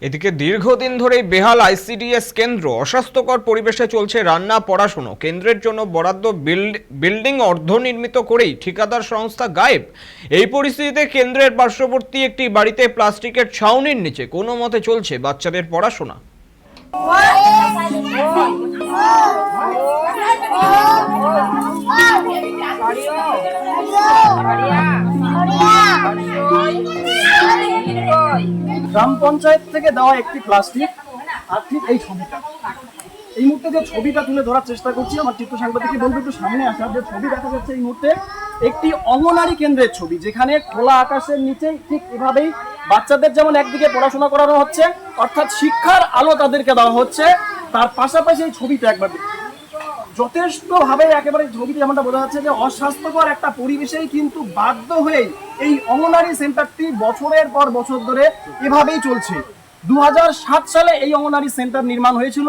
এদিকে দীর্ঘদিন ধরেই বেহাল আইসিডিএস কেন্দ্র, অস্বাস্থ্যকর পরিবেশে চলছে রান্না, পড়াশুনো। কেন্দ্রের জন্য বরাদ্দ বিল্ড- অর্ধনির্মিত করেই ঠিকাদার সংস্থা গায়েব। এই পরিস্থিতিতে কেন্দ্রের পার্শ্ববর্তী একটি বাড়িতে প্লাস্টিকের ছাউনির নিচে কোনো মতে চলছে বাচ্চাদের পড়াশোনা। গ্রাম পঞ্চায়েত থেকে দেওয়া একটি প্লাস্টিক, আর ঠিক এই ছবিটা এই মুহূর্তে যে ছবিটা তুলে ধরার চেষ্টা করছি, আমার চিত্র সাংবাদিককে বলব, একটু সামনে আসা যে ছবি দেখা যাচ্ছে এই মুহূর্তে, একটি অঙ্গনারী কেন্দ্রের ছবি, যেখানে খোলা আকাশের নিচে ঠিক এভাবেই বাচ্চাদের যেমন একদিকে পড়াশোনা করানো হচ্ছে, অর্থাৎ শিক্ষার আলো তাদেরকে দেওয়া হচ্ছে, তার পাশাপাশি এই ছবিটা একবার। যথেষ্টভাবে একেবারে ছবিতে যেমনটা বোঝা যাচ্ছে যে অস্বাস্থ্যকর একটা পরিবেশেই কিন্তু বাধ্য হয়ে এই অঙ্গনারী সেন্টারটি বছরের পর বছর ধরে এভাবেই চলছে। দু হাজার সাত সালে এই অঙ্গনারী সেন্টার নির্মাণ হয়েছিল।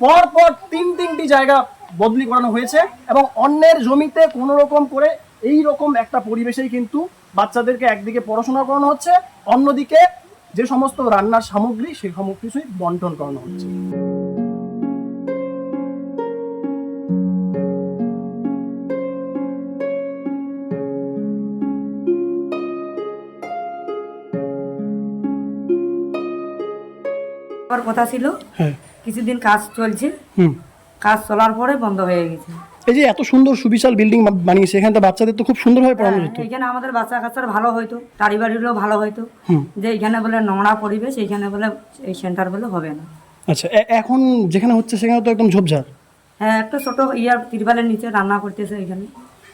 পর পর তিন তিনটি জায়গা বদলি করানো হয়েছে এবং অন্যের জমিতে কোনো রকম করে এই রকম একটা পরিবেশেই কিন্তু বাচ্চাদেরকে একদিকে পড়াশোনা করানো হচ্ছে, অন্যদিকে যে সমস্ত রান্নার সামগ্রী, সেই সমস্ত কিছুই বন্টন করানো হচ্ছে। আমার কথা ছিল। হ্যাঁ। কিছুদিন কাজ চলছে। কাজ চলার পরে বন্ধ হয়ে গেছে। এই যে এত সুন্দর সুবিশাল বিল্ডিং বানিয়েছে এখানে তো বাচ্চাদের তো খুব সুন্দরভাবে পড়ানো যেত। এইখানে আমাদের বাচ্চা কাচ্চার ভালো হইতো তারি বাড়িরও ভালো হইতো। যে এইখানে বলে নোংরা পরিবেশ এইখানে বলে এই সেন্টার বলে হবে না। আচ্ছা এখন যেখানে হচ্ছে সেখানে তো একদম ঝোপঝাড়। হ্যাঁ একটা ছোট ইয়ার তিরপালের নিচে রান্না করতেছে এখানে।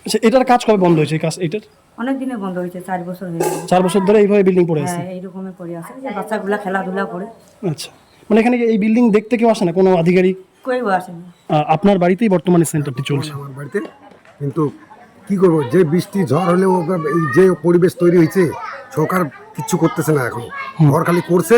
আচ্ছা এটার কাজ কবে বন্ধ হয়েছে কাজ এটার? অনেক দিনে বন্ধ হয়েছে চার বছর হয়ে গেছে। চার বছর ধরে এইভাবে বিল্ডিং পড়ে আছে? হ্যাঁ এইরকমই পড়ে আছে বাচ্চাগুলা খেলাধুলা করে। আচ্ছা। মানে এখানে কি এই বিল্ডিং দেখতে কেউ আসে না? কোনো আধিকারিক? কেউ আপনার বাড়িতেই বর্তমানে সেন্টারটি চলছে। আমার বাড়িতে কিন্তু কি করব যে বৃষ্টি ঝড় হলেও এই যে পরিবেশ তৈরি হয়েছে সরকার কিচ্ছু করতেছে না এখন। ঘর খালি করছে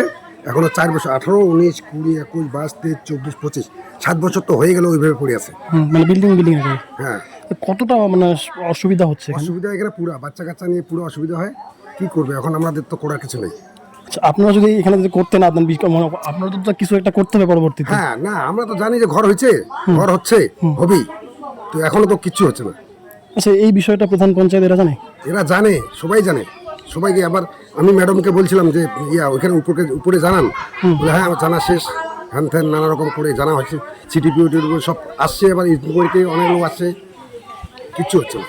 এখনও চার বছর আঠারো উনিশ কুড়ি একুশ বাইশ তেইশ চব্বিশ পঁচিশ সাত বছর তো হয়ে গেল ওইভাবে পড়ে আছে। মানে বিল্ডিং বিল্ডিং হ্যাঁ। কতটা মানে অসুবিধা হচ্ছে এখানে? অসুবিধা এখানে পুরো বাচ্চা কাচ্চা নিয়ে পুরো অসুবিধা হয়। কি করবে এখন আমাদের তো করার কিছু নেই। আপনারা যদি এখানে যদি করতেন আপনার বিশ- মানে আপনারা তো কিছু একটা করতে হবে পরবর্তীতে। হ্যাঁ না আমরা তো জানি যে ঘর হয়েছে ঘর হচ্ছে হবেই তো এখনও তো কিচ্ছু হচ্ছে না। আচ্ছা এই বিষয়টা প্রধান পঞ্চায়েত এরা জানে? এরা জানে সবাই জানে। সবাইকে আবার আমি ম্যাডামকে বলছিলাম যে ইয়া ওইখানে উপরে উপরে জানান। হ্যাঁ জানা শেষ। হ্যান ত্যান নানা রকম করে জানা হয়েছে। হচ্ছে সিটিপি সব আসছে এবার ইনকোয়ারিতে অনেক লোক আসছে। কিচ্ছু হচ্ছে না।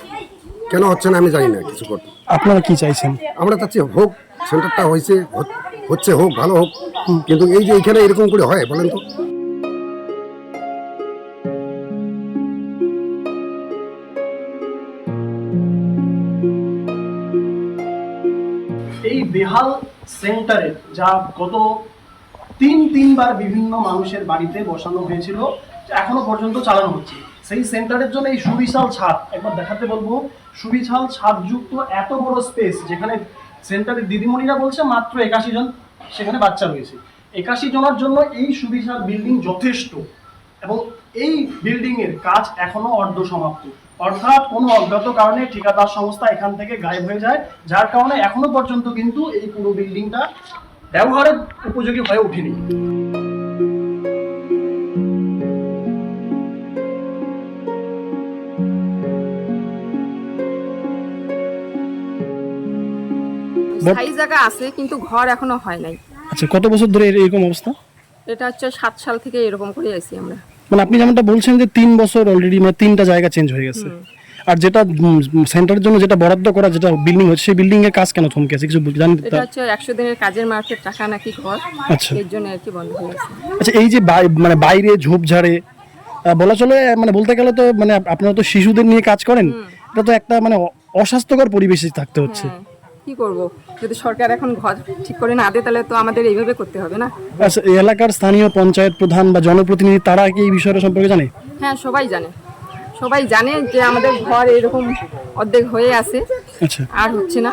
কেন হচ্ছে না আমি জানি না কিছু করতে। আপনারা কি চাইছেন? আমরা চাচ্ছি হোক সেন্টারটা হয়েছে হচ্ছে হোক ভালো হোক। কিন্তু এই যে এখানে এরকম করে হয় বলেন তো। এই বেহাল সেন্টারে যা গত তিন তিনবার বিভিন্ন মানুষের বাড়িতে বসানো হয়েছিল এখনও পর্যন্ত চালানো হচ্ছে। সেই সেন্টারের জন্য এই সুবিশাল ছাদ, একবার দেখাতে বলব, সুবিশাল ছাদযুক্ত এত বড় স্পেস যেখানে সেন্টারের দিদিমণিরা বলছে মাত্র একাশি জন সেখানে বাচ্চা রয়েছে। একাশি জনের জন্য এই সুবিশাল বিল্ডিং যথেষ্ট এবং এই বিল্ডিং এর কাজ এখনও অর্ধ সমাপ্ত অর্থাৎ কোনো অজ্ঞাত কারণে ঠিকাদার সংস্থা এখান থেকে গায়েব হয়ে যায়, যার কারণে এখনও পর্যন্ত কিন্তু এই পুরো বিল্ডিংটা ব্যবহারের উপযোগী হয়ে ওঠেনি। স্থায়ী জায়গা আছে কিন্তু ঘর এখনও হয় নাই। আচ্ছা কত বছর ধরে এর- এরকম অবস্থা? এটা হচ্ছে সাত সাল থেকে এরকম করে আছি আমরা। মানে আপনি যেমনটা বলছেন যে তিন বছর অলরেডি মানে তিনটা জায়গা চেঞ্জ হয়ে গেছে। আর যেটা সেন্টারের জন্য যেটা বরাদ্দ করা যেটা বিল্ডিং হচ্ছে সেই বিল্ডিং এর কাজ কেন থমকে আছে? কিছু জানেন এটা হচ্ছে একশো দিনের কাজের মার্কেট টাকা নাকি ঘর আচ্ছা। এর জন্য আর কি বন্ধ হয়ে গেছে। আচ্ছা এই যে মানে বাইরে ঝোপঝাড়ে বলা চলে মানে বলতে গেলে তো মানে আপনারা তো শিশুদের নিয়ে কাজ করেন এটা তো একটা মানে অস্বাস্থ্যকর পরিবেশে থাকতে হচ্ছে। হ্যাঁ। কি করব? যদি সরকার এখন ঘর ঠিক করে না দেয় তাহলে তো আমাদের এইভাবে করতে হবে না? আচ্ছা এই এলাকার স্থানীয় পঞ্চায়েত প্রধান বা জনপ্রতিনিধি তারা কি এই বিষয়টা সম্পর্কে জানে? হ্যাঁ সবাই জানে। সবাই জানে যে আমাদের ঘর এরকম অর্ধেক হয়ে আছে আচ্ছা। আর হচ্ছে না।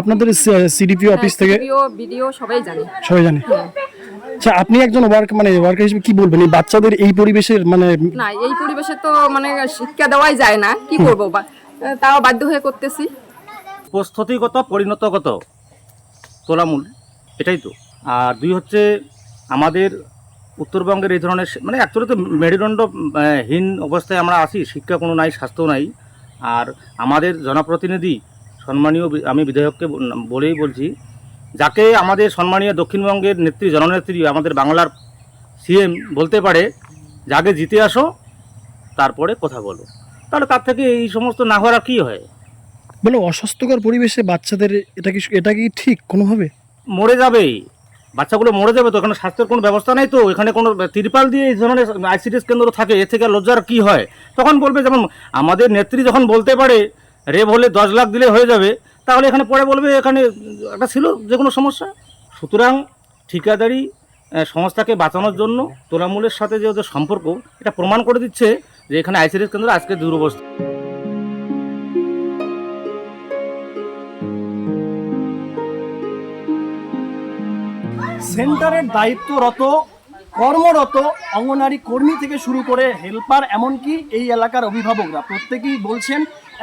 আপনাদের সিডিপি অফিস থেকে? ভিডিও ভিডিও সবাই জানে। সবাই জানে? হ্যাঁ। আচ্ছা আপনি একজন ওয়ার্ক মানে ওয়ার্কার হিসেবে কি বলবেন? এই বাচ্চাদের এই পরিবেশের মানে না এই পরিবেশে তো মানে শিক্ষা দেওয়াই যায় না। কি করব? বা তাও বাধ্য হয়ে করতেছি। প্রস্তুতিগত পরিণতগত। তোলামূল এটাই তো। আর দুই হচ্ছে আমাদের উত্তরবঙ্গের এই ধরনের মানে অ্যাকচুয়ালি তো মেরুদণ্ড আহ, হীন অবস্থায় আমরা আছি শিক্ষা কোনো নাই স্বাস্থ্য নাই। আর আমাদের জনপ্রতিনিধি সম্মানীয় আমি বিধায়ককে বলেই বলছি যাকে আমাদের সম্মানীয় দক্ষিণবঙ্গের নেত্রী জননেত্রী আমাদের বাংলার সিএম বলতে পারে যাকে জিতে আসো তারপরে কথা বলো। তাহলে তার থেকে এই সমস্ত না হওয়ার কী হয়? মানে অস্বাস্থ্যকর পরিবেশে বাচ্চাদের এটা কি এটা কি ঠিক কোনোভাবে? মরে যাবে। বাচ্চাগুলো মরে যাবে তো, এখানে স্বাস্থ্যের কোনো ব্যবস্থা নেই তো, এখানে কোনো তিরপাল দিয়ে এই ধরনের আইসিডিএস কেন্দ্র থাকে এর থেকে লজ্জার কী হয়? তখন বলবে যেমন, আমাদের নেত্রী যখন বলতে পারে, রেপ হলে দশ লাখ দিলে হয়ে যাবে তাহলে এখানে পরে বলবে, এখানে একটা ছিল যে কোনো সমস্যা সুতরাং ঠিকাদারি সংস্থাকে বাঁচানোর জন্য তোলামূলের সাথে যে ওদের সম্পর্ক, এটা প্রমাণ করে দিচ্ছে যে এখানে আইসিডিএস কেন্দ্র আজকে দুরবস্থা। সেন্টারের দায়িত্বরত, কর্মরত অঙ্গনারী কর্মী থেকে শুরু করে হেল্পার, এমনকি এই এলাকার অভিভাবকরা। প্রত্যেকেই বলছেন,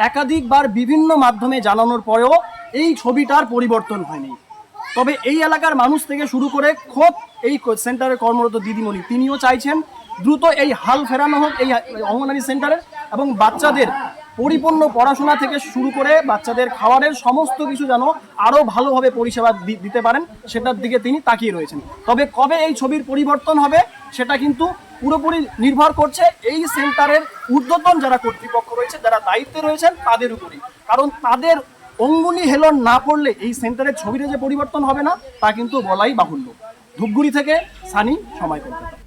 একাধিকবার বিভিন্ন মাধ্যমে জানানোর পরেও এই ছবিটার পরিবর্তন হয়নি। তবে এই এলাকার মানুষ থেকে শুরু করে খোদ এই সেন্টারে কর্মরত দিদিমণি, তিনিও চাইছেন দ্রুত এই হাল ফেরানো হোক এই অঙ্গনারী সেন্টারে এবং বাচ্চাদের পরিপূর্ণ পড়াশোনা থেকে শুরু করে বাচ্চাদের খাবারের সমস্ত কিছু যেন আরও ভালোভাবে পরিষেবা দিতে পারেন, সেটার দিকে তিনি তাকিয়ে রয়েছেন। তবে কবে এই ছবির পরিবর্তন হবে, সেটা কিন্তু পুরোপুরি নির্ভর করছে এই সেন্টারের ঊর্ধ্বতন যারা কর্তৃপক্ষ রয়েছে, যারা দায়িত্বে রয়েছেন, তাদের উপরই। কারণ তাদের অঙ্গুলি হেলন না পড়লে এই সেন্টারের ছবিতে যে পরিবর্তন হবে না, তা কিন্তু বলাই বাহুল্য। ধূপগুড়ি থেকে সানি, সময় কলকাতা।